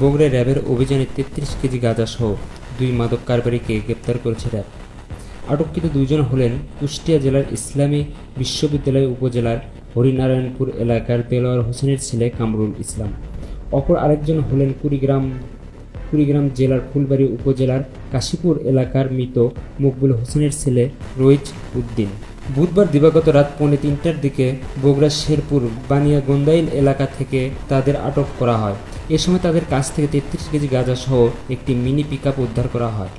বগুড়া র্যাবের অভিযানে তেত্রিশ কেজি গাঁজাসহ দুই মাদক কারবারিকে গ্রেপ্তার করেছে র্যাব। আটককৃত দুইজন হলেন কুষ্টিয়া জেলার ইসলামী বিশ্ববিদ্যালয় উপজেলার হরিনারায়ণপুর এলাকার দেলোয়ার হোসেনের ছেলে কামরুল ইসলাম। অপর আরেকজন হলেন কুড়িগ্রাম কুড়িগ্রাম জেলার ফুলবাড়ি উপজেলার কাশীপুর এলাকার মৃত মকবুল হোসেনের ছেলে রইজ উদ্দিন। বুধবার দিবাগত রাত পৌনে তিনটার দিকে বগুড়া শেরপুর বানিয়া গন্দাইল এলাকা থেকে তাদের আটক করা হয়। এ সময় তাদের কাছ থেকে তেত্রিশ কেজি গাঁজাসহ একটি মিনি পিকআপ উদ্ধার করা হয়।